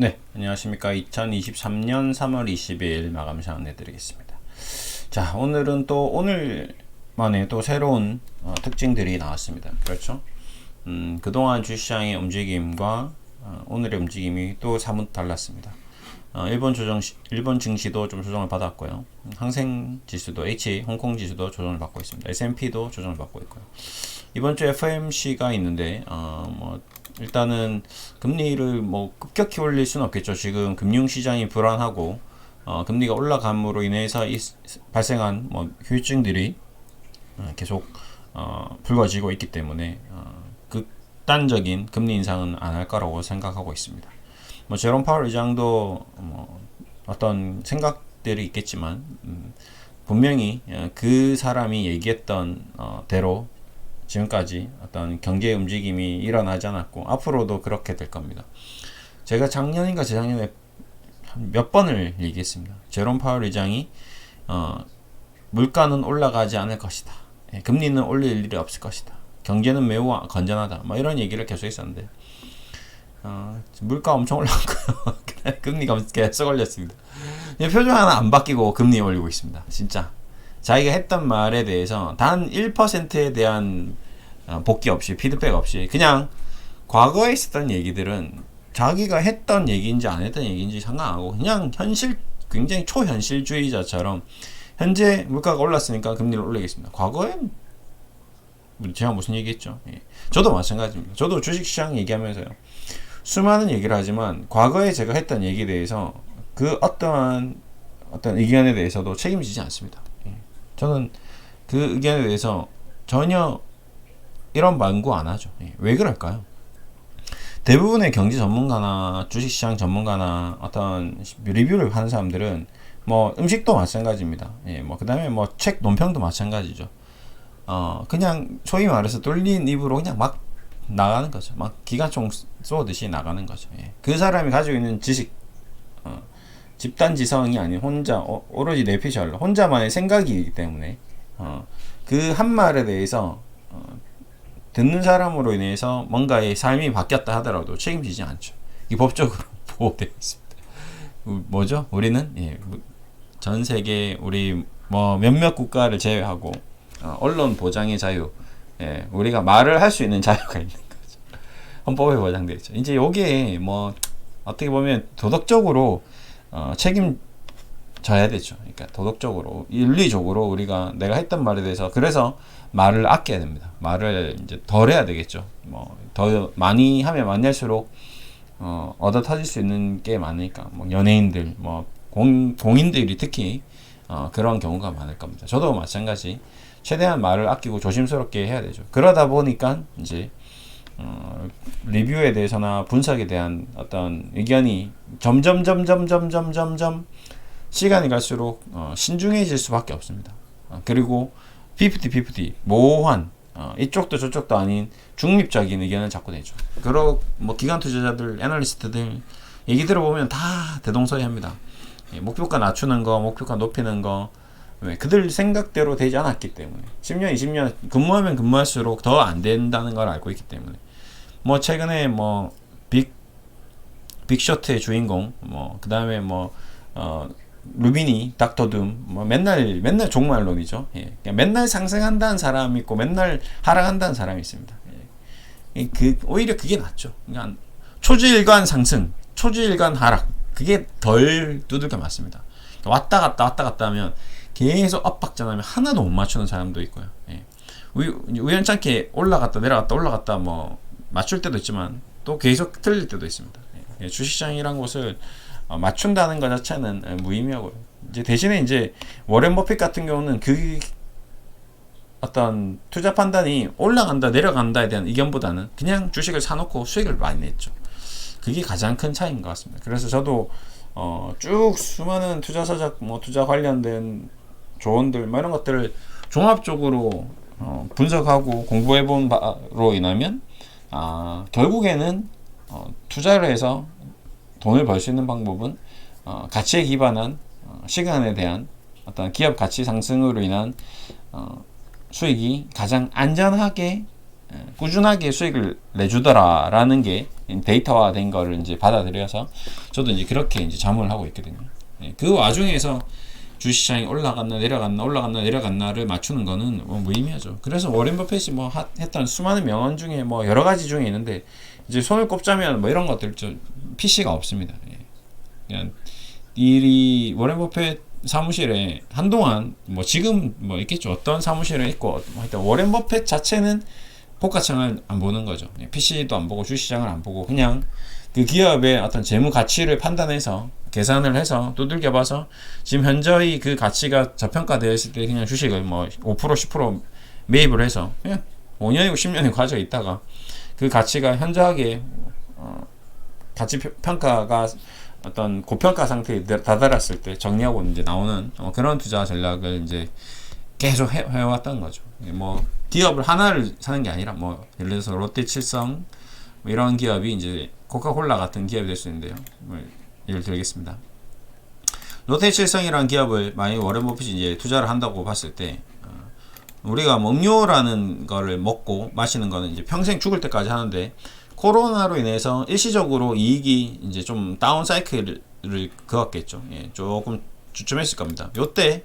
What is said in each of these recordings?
네, 안녕하십니까. 2023년 3월 22일 마감 시간 내드리겠습니다. 자, 오늘은 또 오늘만의 또 새로운 어, 특징들이 나왔습니다. 그렇죠? 음, 그동안 주시장의 움직임과 어, 오늘의 움직임이 또 사뭇 달랐습니다. 어, 일본 조정, 시, 일본 증시도 좀 조정을 받았고요. 항생 지수도 H, 홍콩 지수도 조정을 받고 있습니다. S&P도 조정을 받고 있고요. 이번 주 FMC가 있는데, 어, 뭐, 일단은 금리를 뭐 급격히 올릴 수는 없겠죠. 지금 금융시장이 불안하고 어, 금리가 올라감으로 인해서 이, 발생한 뭐 후유증들이 어, 계속 어, 불거지고 있기 때문에 어, 극단적인 금리 인상은 안 할 거라고 생각하고 있습니다. 뭐 제롬 파월 의장도 뭐 어떤 생각들이 있겠지만 음, 분명히 어, 그 사람이 얘기했던 어, 대로 지금까지 어떤 경제 움직임이 일어나지 않았고 앞으로도 그렇게 될 겁니다. 제가 작년인가 재작년에 몇 번을 얘기했습니다. 제롬 파월 의장이 어, 물가는 올라가지 않을 것이다. 예, 금리는 올릴 일이 없을 것이다. 경제는 매우 건전하다. 뭐 이런 얘기를 계속 했었는데 어, 물가 엄청 올랐고요. 금리가 계속 올렸습니다. 표정 하나 안 바뀌고 금리 올리고 있습니다. 진짜 자기가 했던 말에 대해서 단 1%에 대한 어, 복귀 없이 피드백 없이 그냥 과거에 있었던 얘기들은 자기가 했던 얘기인지 안 했던 얘기인지 상관하고 그냥 현실 굉장히 초현실주의자처럼 현재 물가가 올랐으니까 금리를 올리겠습니다. 과거에 제가 무슨 얘기했죠? 예. 저도 마찬가지입니다. 저도 주식시장 얘기하면서요. 수많은 얘기를 하지만 과거에 제가 했던 얘기에 대해서 그 어떠한 어떤 의견에 대해서도 책임지지 않습니다. 저는 그 의견에 대해서 전혀 이런 반구 안 하죠. 예. 왜 그럴까요? 대부분의 경제 전문가나 주식시장 전문가나 어떤 리뷰를 하는 사람들은 뭐 음식도 마찬가지입니다. 예, 뭐 그다음에 뭐 책 논평도 마찬가지죠. 어 그냥 소위 말해서 뚫린 입으로 그냥 막 나가는 거죠. 막 기관총 쏘듯이 나가는 거죠. 예. 그 사람이 가지고 있는 지식 어, 집단 지성이 아닌 혼자 어, 오로지 내피셜 혼자만의 생각이기 때문에 어, 그 한 말에 대해서 어, 듣는 사람으로 인해서 뭔가의 삶이 바뀌었다 하더라도 책임지지 않죠. 이 법적으로 보호되어 있습니다. 뭐죠? 우리는 예, 전 세계 우리 뭐 몇몇 국가를 제외하고 어, 언론 보장의 자유, 예, 우리가 말을 할 수 있는 자유가 있는 거죠. 헌법에 보장되어 있죠. 이제 여기에 뭐 어떻게 보면 도덕적으로 어, 책임져야 되죠. 그러니까 도덕적으로, 윤리적으로 우리가 내가 했던 말에 대해서 그래서 말을 아껴야 됩니다. 말을 이제 덜 해야 되겠죠. 뭐 더 많이 하면 많이 할수록 어, 얻어 터질 수 있는 게 많으니까 뭐 연예인들, 뭐 공, 공인들이 특히 어, 그런 경우가 많을 겁니다. 저도 마찬가지. 최대한 말을 아끼고 조심스럽게 해야 되죠. 그러다 보니까 이제 어, 리뷰에 대해서나 분석에 대한 어떤 의견이 점점 점점 점점 점점 시간이 갈수록 어, 신중해질 수밖에 없습니다. 어, 그리고 피프티 피프티 모호한 어, 이쪽도 저쪽도 아닌 중립적인 의견을 자꾸 내죠. 그리고 뭐 기관 투자자들, 애널리스트들 얘기 들어보면 다 대동소이합니다. 예, 목표가 낮추는 거, 목표가 높이는 거, 왜? 그들 생각대로 되지 않았기 때문에 10년, 20년 근무하면 근무할수록 더 안 된다는 걸 알고 있기 때문에 뭐 최근에 뭐 빅 빅쇼트의 주인공 뭐 그다음에 뭐 어 루비니, 닥터 둠, 뭐 맨날 맨날 종말론이죠. 예. 맨날 상승한다는 사람이 있고 맨날 하락한다는 사람이 있습니다. 예. 그 오히려 그게 낫죠. 그러니까 초주일간 상승, 초주일간 하락 그게 덜 두들겨 맞습니다. 왔다 갔다 왔다 갔다 하면 계속 압박전하면 하나도 못 맞추는 사람도 있고요. 예. 우연찮게 올라갔다 내려갔다 올라갔다 뭐 맞출 때도 있지만 또 계속 틀릴 때도 있습니다. 예. 주식시장이란 것을 어, 맞춘다는 것 자체는 무의미하고요. 이제 대신에 이제 워렌 버핏 같은 경우는 그 어떤 투자 판단이 올라간다 내려간다에 대한 의견보다는 그냥 주식을 사놓고 수익을 많이 냈죠. 그게 가장 큰 차이인 것 같습니다. 그래서 저도 어, 쭉 수많은 투자 서적, 뭐 투자 관련된 조언들, 뭐 이런 것들을 종합적으로 어, 분석하고 공부해 본 바로 인하면 아, 결국에는 어, 투자를 해서 돈을 벌 수 있는 방법은 어, 가치에 기반한 어, 시간에 대한 어떤 기업 가치 상승으로 인한 어, 수익이 가장 안전하게 예, 꾸준하게 수익을 내주더라라는 게 데이터화된 거를 이제 받아들여서 저도 이제 그렇게 이제 자문을 하고 있거든요. 예, 그 와중에서 주시장이 올라갔나 내려갔나 올라갔나 내려갔나를 맞추는 거는 뭐 무의미하죠. 그래서 워렌 버핏이 뭐 하- 했던 수많은 명언 중에 뭐 여러 가지 중에 있는데 이제 손을 꼽자면 뭐 이런 것들 좀 PC가 없습니다. 예. 그냥 일이 워렌 버핏 사무실에 한동안 뭐 지금 뭐 있겠죠. 어떤 사무실에 있고 뭐 하여튼 워렌 버핏 자체는 포카창을 안 보는 거죠. PC도 안 보고 주시장을 안 보고 그냥 그 기업의 어떤 재무 가치를 판단해서 계산을 해서 두들겨 봐서 지금 현저히 그 가치가 저평가되어 있을 때 그냥 주식을 뭐 5% 10% 매입을 해서 그냥 5년이고 10년의 과정에 있다가 그 가치가 현저하게 어, 가치 평- 평가가 어떤 고평가 상태에 다- 다다랐을 때 정리하고 이제 나오는 어, 그런 투자 전략을 이제 계속 해, 해왔던 거죠. 예, 뭐 기업을 하나를 사는 게 아니라 뭐 예를 들어서 롯데 칠성 뭐 이런 기업이 이제 코카콜라 같은 기업이 될 수 있는데요. 뭐 예를 들겠습니다. 롯데 칠성이라는 기업을 만약 워렌 버핏이 이제 투자를 한다고 봤을 때 어, 우리가 뭐 음료라는 거를 먹고 마시는 거는 이제 평생 죽을 때까지 하는데 코로나로 인해서 일시적으로 이익이 이제 좀 다운 사이클을 그었겠죠. 예, 조금 주춤했을 겁니다. 요때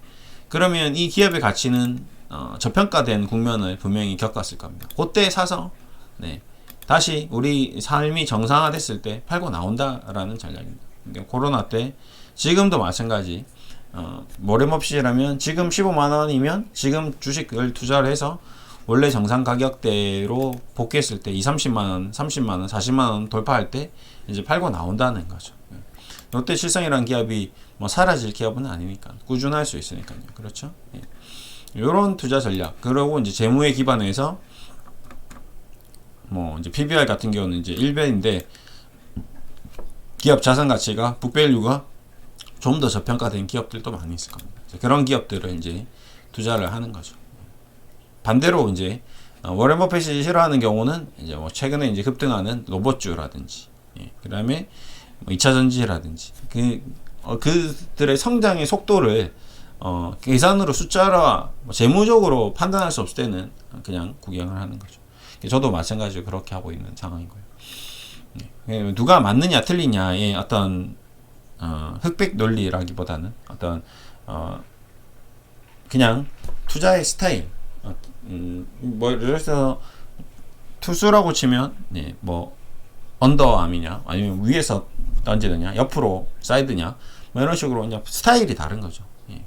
그러면 이 기업의 가치는 어, 저평가된 국면을 분명히 겪었을 겁니다. 그때 사서 네, 다시 우리 삶이 정상화됐을 때 팔고 나온다라는 전략입니다. 그러니까 코로나 때 지금도 마찬가지. 어, 모래몹시라면 지금 15만 원이면 지금 주식을 투자를 해서 원래 정상 가격대로 복귀했을 때 2, 30만 원, 30만 원, 40만 원 돌파할 때 이제 팔고 나온다는 거죠. 예. 롯데 실성이라는 기업이 뭐 사라질 기업은 아니니까 꾸준할 수 있으니까요. 그렇죠? 예. 요런 투자 전략. 그리고 이제 재무에 기반해서 뭐 이제 PBR 같은 경우는 이제 1배인데 기업 자산 가치가 북밸류가 좀 더 저평가된 기업들도 많이 있을 겁니다. 그런 기업들을 이제 투자를 하는 거죠. 반대로 이제 어, 워렌 버핏이 싫어하는 경우는 이제 뭐 최근에 이제 급등하는 로봇주라든지, 예, 그다음에 뭐 2차 전지라든지 그 어, 그들의 성장의 속도를 어, 계산으로 숫자라 뭐 재무적으로 판단할 수 없을 때는 그냥 구경을 하는 거죠. 저도 마찬가지로 그렇게 하고 있는 상황이고요. 예, 누가 맞느냐 틀리냐의 어떤 어, 흑백 논리라기보다는 어떤 어, 그냥 투자의 스타일, 어, 음, 뭐 예를 들어서 투수라고 치면 네, 뭐 언더암이냐 아니면 위에서 던지느냐 옆으로 사이드냐 뭐 이런 식으로 그냥 스타일이 다른 거죠. 예.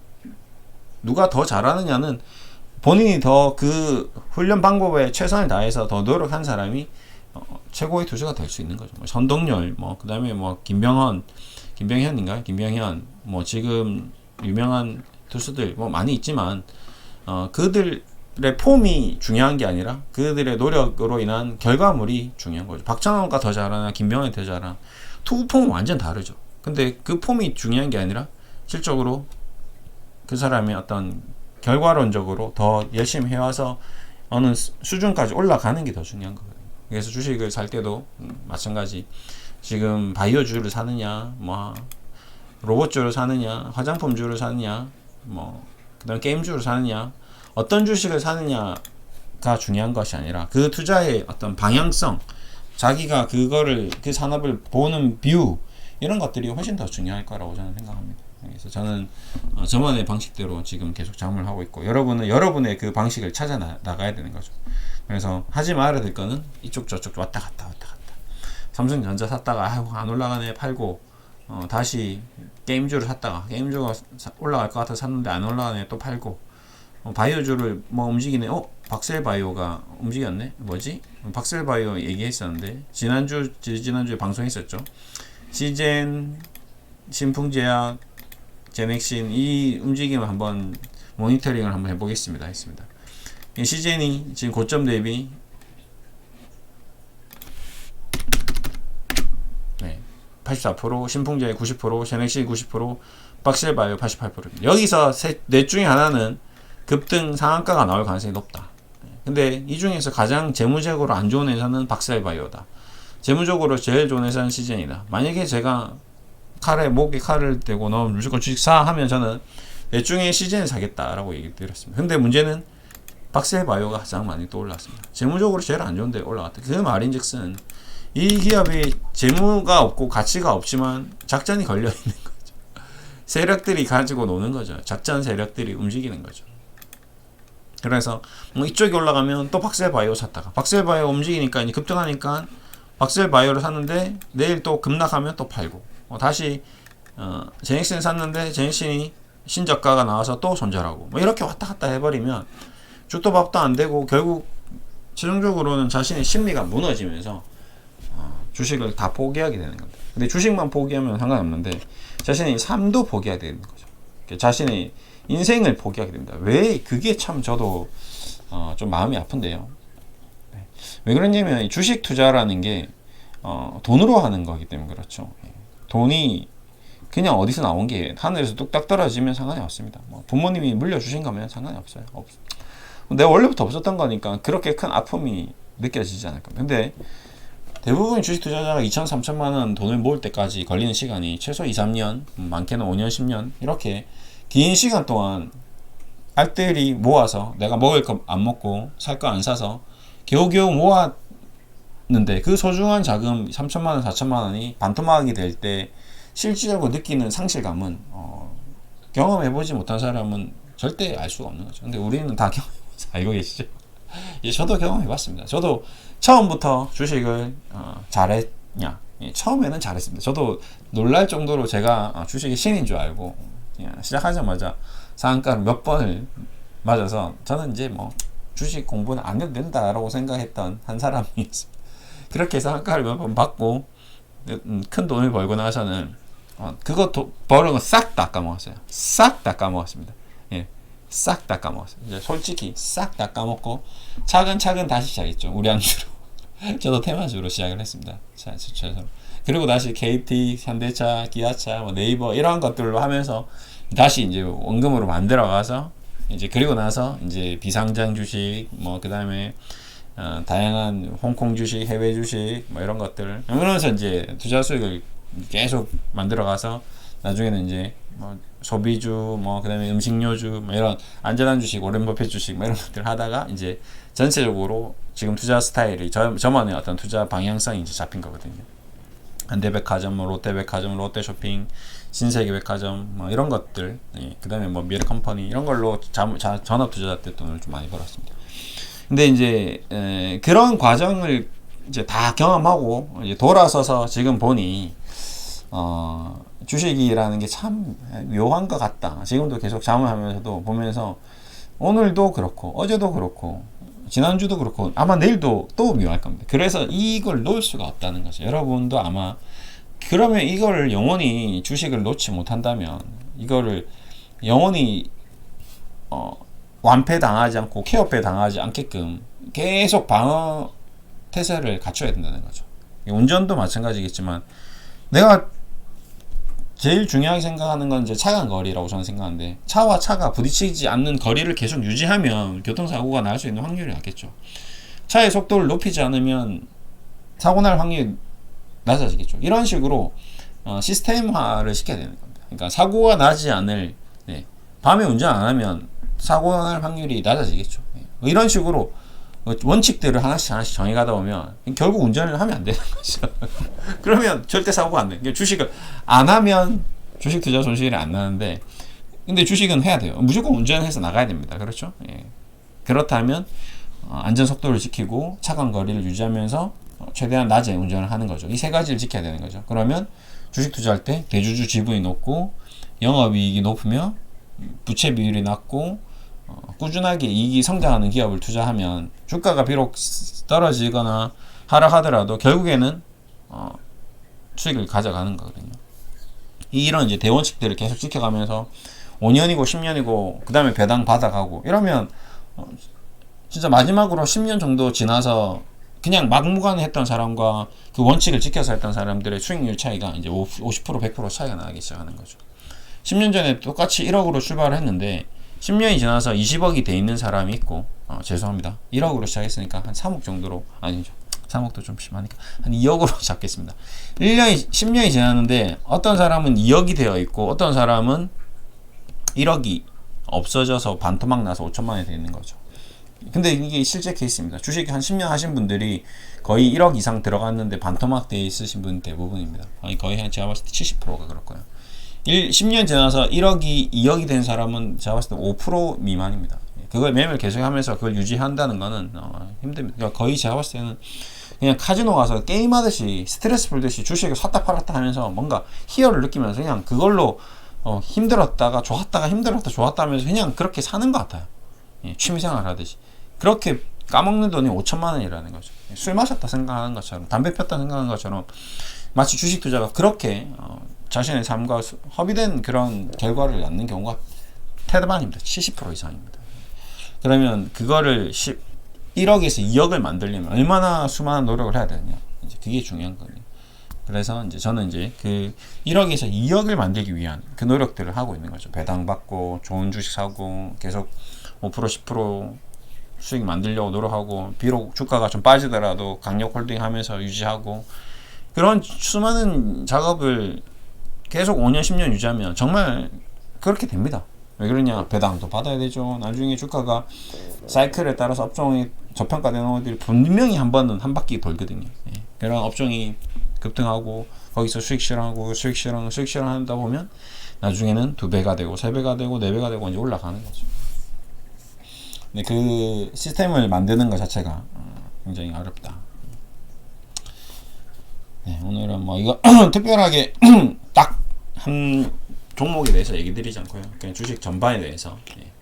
누가 더 잘하느냐는 본인이 더 그 훈련 방법에 최선을 다해서 더 노력한 사람이 어, 최고의 투수가 될 수 있는 거죠. 뭐 전동열, 뭐 그다음에 뭐 김병헌, 김병현인가요? 김병현, 뭐 지금 유명한 투수들 뭐 많이 있지만 어, 그들의 폼이 중요한 게 아니라 그들의 노력으로 인한 결과물이 중요한 거죠. 박찬호가 더 잘하나 김병현이 더 잘하나 투구 폼은 완전 다르죠. 근데 그 폼이 중요한 게 아니라 실적으로 그 사람의 어떤 결과론적으로 더 열심히 해와서 어느 수- 수준까지 올라가는 게 더 중요한 거거든요. 그래서 주식을 살 때도 음, 마찬가지. 지금 바이오주를 사느냐, 뭐 로봇주를 사느냐, 화장품주를 사느냐, 뭐 그다음 게임주를 사느냐, 어떤 주식을 사느냐가 중요한 것이 아니라 그 투자의 어떤 방향성, 자기가 그거를 그 산업을 보는 뷰 이런 것들이 훨씬 더 중요할 거라고 저는 생각합니다. 그래서 저는 어, 저만의 방식대로 지금 계속 작업을 하고 있고 여러분은 여러분의 그 방식을 찾아 나, 나가야 되는 거죠. 그래서 하지 말아야 될 거는 이쪽 저쪽 왔다 갔다 왔다 갔다. 삼성전자 샀다가 아이고 안 올라가네 팔고 어, 다시 게임주를 샀다가 게임주가 사- 올라갈 것 같아 샀는데 안 올라가네 또 팔고 어, 바이오주를 뭐 움직이네. 어 박셀 바이오가 움직였네. 뭐지? 박셀 바이오 얘기했었는데 지난주 지난주에 방송했었죠. 시젠 신풍제약 제넥신 이 움직임을 한번 모니터링을 한번 해보겠습니다. 했습니다. 이 시젠이 지금 고점 대비 네, 84%, 신풍제 90%, 제넥시 90%, 박셀바이오 88%입니다. 여기서 세, 넷 중에 하나는 급등 상한가가 나올 가능성이 높다. 네, 근데 이 중에서 가장 재무적으로 안 좋은 회사는 박셀바이오다. 재무적으로 제일 좋은 회사는 시젠이다. 만약에 제가 칼에 목에 칼을 대고 너 무조건 주식 사 하면 저는 넷 중에 시젠을 사겠다라고 얘기 드렸습니다. 근데 문제는 박스의 바이오가 가장 많이 또 올랐습니다. 재무적으로 제일 안 좋은데 올라갔다. 그 말인즉슨 이 기업이 재무가 없고 가치가 없지만 작전이 걸려 있는 거죠. 세력들이 가지고 노는 거죠. 작전 세력들이 움직이는 거죠. 그래서 뭐 이쪽이 올라가면 또 박스의 바이오 샀다가 박스의 바이오 움직이니까 이제 급등하니까 박스의 바이오를 샀는데 내일 또 급락하면 또 팔고 어, 다시 어, 제닉슨 샀는데 제닉슨이 신저가가 나와서 또 손절하고 뭐 이렇게 왔다 갔다 해버리면 죽도 밥도 안 되고 결국 최종적으로는 자신의 심리가 무너지면서 어, 주식을 다 포기하게 되는 겁니다. 근데 주식만 포기하면 상관없는데 자신의 삶도 포기하게 되는 거죠. 자신의 인생을 포기하게 됩니다. 왜 그게 참 저도 어, 좀 마음이 아픈데요. 네. 왜 그러냐면 이 주식 투자라는 게 어, 돈으로 하는 거기 때문에 그렇죠. 예. 돈이 그냥 어디서 나온 게 하늘에서 뚝딱 떨어지면 상관이 없습니다. 뭐 부모님이 물려주신 거면 상관이 없어요. 없. 내가 원래부터 없었던 거니까 그렇게 큰 아픔이 느껴지지 않을 겁니다. 근데 대부분 주식 투자자가 2천, 3천만 원 돈을 모을 때까지 걸리는 시간이 최소 2, 3년, 많게는 5년, 10년 이렇게 긴 시간 동안 알뜰히 모아서 내가 먹을 거 안 먹고 살 거 안 사서 겨우겨우 모았는데 그 소중한 자금 3천만 원, 4천만 원이 반토막이 될 때 실질적으로 느끼는 상실감은 어, 경험해보지 못한 사람은 절대 알 수가 없는 거죠. 근데 우리는 다 경험해서 알고 계시죠? 예, 저도 경험해봤습니다. 저도 처음부터 주식을 어, 잘했냐? 예, 처음에는 잘했습니다. 저도 놀랄 정도로 제가 어, 주식이 신인 줄 알고 예, 시작하자마자 상한가를 몇 번을 맞아서 저는 이제 뭐 주식 공부는 안 해도 된다라고 생각했던 한 사람이. 그렇게 해서 한가를 몇 번 받고 음, 큰 돈을 벌고 나서는 어, 그거 도, 버는 거 싹 다 까먹었어요. 싹 다 까먹었습니다. 예, 싹 다 까먹었어요. 이제 솔직히 싹 다 까먹고 차근차근 다시 시작했죠. 우량주로. 저도 테마주로 시작을 했습니다. 자, 최소. 그리고 다시 KT, 현대차, 기아차, 뭐 네이버 이런 것들로 하면서 다시 이제 원금으로 만들어 가서 이제 그리고 나서 이제 비상장 주식 뭐 그다음에 어, 다양한 홍콩 주식, 해외 주식 뭐 이런 것들 그러면서 이제 투자 수익을 계속 만들어 가서 나중에는 이제 뭐 소비주 뭐 그 다음에 음식료주 뭐 이런 안전한 주식, 오랜 버핏 주식 뭐 이런 것들 하다가 이제 전체적으로 지금 투자 스타일이 저, 저만의 어떤 투자 방향성이 이제 잡힌 거거든요. 현대백화점, 뭐 롯데백화점, 롯데쇼핑, 신세계백화점 뭐 이런 것들, 예, 그 다음에 뭐 미래컴퍼니 이런 걸로 자, 자, 전업 투자자 때 돈을 좀 많이 벌었습니다. 근데 이제 에, 그런 과정을 이제 다 경험하고 이제 돌아서서 지금 보니 어, 주식이라는 게 참 묘한 것 같다. 지금도 계속 자문하면서도 보면서 오늘도 그렇고 어제도 그렇고 지난주도 그렇고 아마 내일도 또 묘할 겁니다. 그래서 이걸 놓을 수가 없다는 거죠. 여러분도 아마 그러면 이걸 영원히 주식을 놓지 못한다면 이거를 영원히 어, 완패 당하지 않고 케어패 당하지 않게끔 계속 방어 태세를 갖춰야 된다는 거죠. 운전도 마찬가지겠지만 내가 제일 중요하게 생각하는 건 이제 차간 거리라고 저는 생각하는데 차와 차가 부딪히지 않는 거리를 계속 유지하면 교통사고가 날 수 있는 확률이 낮겠죠. 차의 속도를 높이지 않으면 사고 날 확률이 낮아지겠죠. 이런 식으로 어, 시스템화를 시켜야 되는 겁니다. 그러니까 사고가 나지 않을 네, 밤에 운전 안 하면 사고 날 확률이 낮아지겠죠. 네. 뭐 이런 식으로 원칙들을 하나씩 하나씩 정해가다 보면 결국 운전을 하면 안 되는 거죠. 그러면 절대 사고가 안 돼. 그러니까 주식을 안 하면 주식 투자 손실이 안 나는데 근데 주식은 해야 돼요. 무조건 운전해서 나가야 됩니다. 그렇죠? 예. 그렇다면 어, 안전 속도를 지키고 차간 거리를 유지하면서 어, 최대한 낮에 운전을 하는 거죠. 이 세 가지를 지켜야 되는 거죠. 그러면 주식 투자할 때 대주주 지분이 높고 영업이익이 높으며 부채 비율이 낮고 어, 꾸준하게 이익이 성장하는 기업을 투자하면 주가가 비록 떨어지거나 하락하더라도 결국에는 어, 수익을 가져가는 거거든요. 이런 이제 대원칙들을 계속 지켜가면서 5년이고 10년이고 그 다음에 배당 받아가고 이러면 어, 진짜 마지막으로 10년 정도 지나서 그냥 막무가내 했던 사람과 그 원칙을 지켜서 했던 사람들의 수익률 차이가 이제 50% 100% 차이가 나기 시작하는 거죠. 10년 전에 똑같이 1억으로 출발을 했는데 10년이 지나서 20억이 돼 있는 사람이 있고 어, 죄송합니다. 1억으로 시작했으니까 한 3억 정도로 아니죠. 3억도 좀 심하니까 한 2억으로 잡겠습니다. 1년이 10년이 지났는데 어떤 사람은 2억이 되어 있고 어떤 사람은 1억이 없어져서 반토막 나서 5천만 원이 되어 있는 거죠. 근데 이게 실제 케이스입니다. 주식 한 10년 하신 분들이 거의 1억 이상 들어갔는데 반토막 돼 있으신 분 대부분입니다. 거의 한 제가 봤을 때 70%가 그럴 거예요. 1, 10년 지나서 1억이 2억이 된 사람은 제가 봤을 때 5% 미만입니다. 예, 그걸 매매를 계속하면서 그걸 유지한다는 거는 어, 힘듭니다. 그러니까 거의 제가 봤을 때는 그냥 카지노 가서 게임하듯이 스트레스 풀듯이 주식을 샀다 팔았다 하면서 뭔가 희열을 느끼면서 그냥 그걸로 어, 힘들었다가 좋았다가 힘들었다 좋았다 하면서 그냥 그렇게 사는 것 같아요. 예, 취미생활 하듯이 그렇게 까먹는 돈이 5천만 원이라는 거죠. 술 마셨다 생각하는 것처럼 담배 폈다 생각하는 것처럼 마치 주식 투자가 그렇게 어, 자신의 삶과 수- 허비된 그런 결과를 낳는 경우가 태반입니다. 70% 이상입니다. 그러면 그거를 10, 1억에서 2억을 만들려면 얼마나 수많은 노력을 해야 되느냐. 이제 그게 중요한 거예요. 그래서 이제 저는 이제 그 1억에서 2억을 만들기 위한 그 노력들을 하고 있는 거죠. 배당 받고 좋은 주식 사고 계속 5% 10% 수익 만들려고 노력하고 비록 주가가 좀 빠지더라도 강력 홀딩 하면서 유지하고 그런 수많은 작업을 계속 5년 10년 유지하면 정말 그렇게 됩니다. 왜 그러냐 배당도 받아야 되죠. 나중에 주가가 사이클에 따라서 업종이 저평가되는 것들이 분명히 한 번은 한 바퀴 돌거든요. 예. 그런 업종이 급등하고 거기서 수익 실현하고 수익 실현 수익 실현하다 보면 나중에는 두 배가 되고 세 배가 되고 네 배가 되고 이제 올라가는 거죠. 근데 그 시스템을 만드는 것 자체가 어, 굉장히 어렵다. 네, 오늘은 뭐 이거 특별하게 딱 한 종목에 대해서 얘기 드리지 않고요. 그냥 주식 전반에 대해서 예,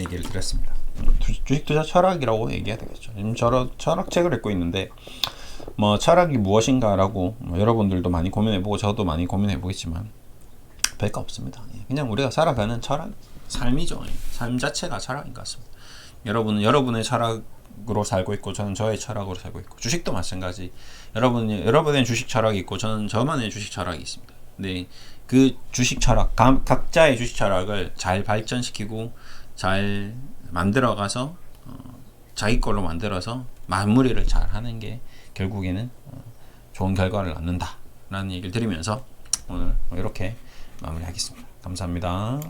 얘기를 드렸습니다. 주- 주식 투자 철학이라고 얘기해야 되겠죠. 지금 저러, 철학책을 읽고 있는데 뭐 철학이 무엇인가라고 뭐 여러분들도 많이 고민해보고 저도 많이 고민해보겠지만 별거 없습니다. 예, 그냥 우리가 살아가는 철학, 삶이죠. 예, 삶 자체가 철학인 것 같습니다. 여러분은 여러분의 철학으로 살고 있고 저는 저의 철학으로 살고 있고 주식도 마찬가지. 여러분이 여러분의 주식 철학이 있고 저는 저만의 주식 철학이 있습니다. 근데 그 주식 철학 각, 각자의 주식 철학을 잘 발전시키고 잘 만들어가서 어, 자기 걸로 만들어서 마무리를 잘 하는 게 결국에는 어, 좋은 결과를 낳는다라는 얘기를 드리면서 오늘 이렇게 마무리하겠습니다. 감사합니다.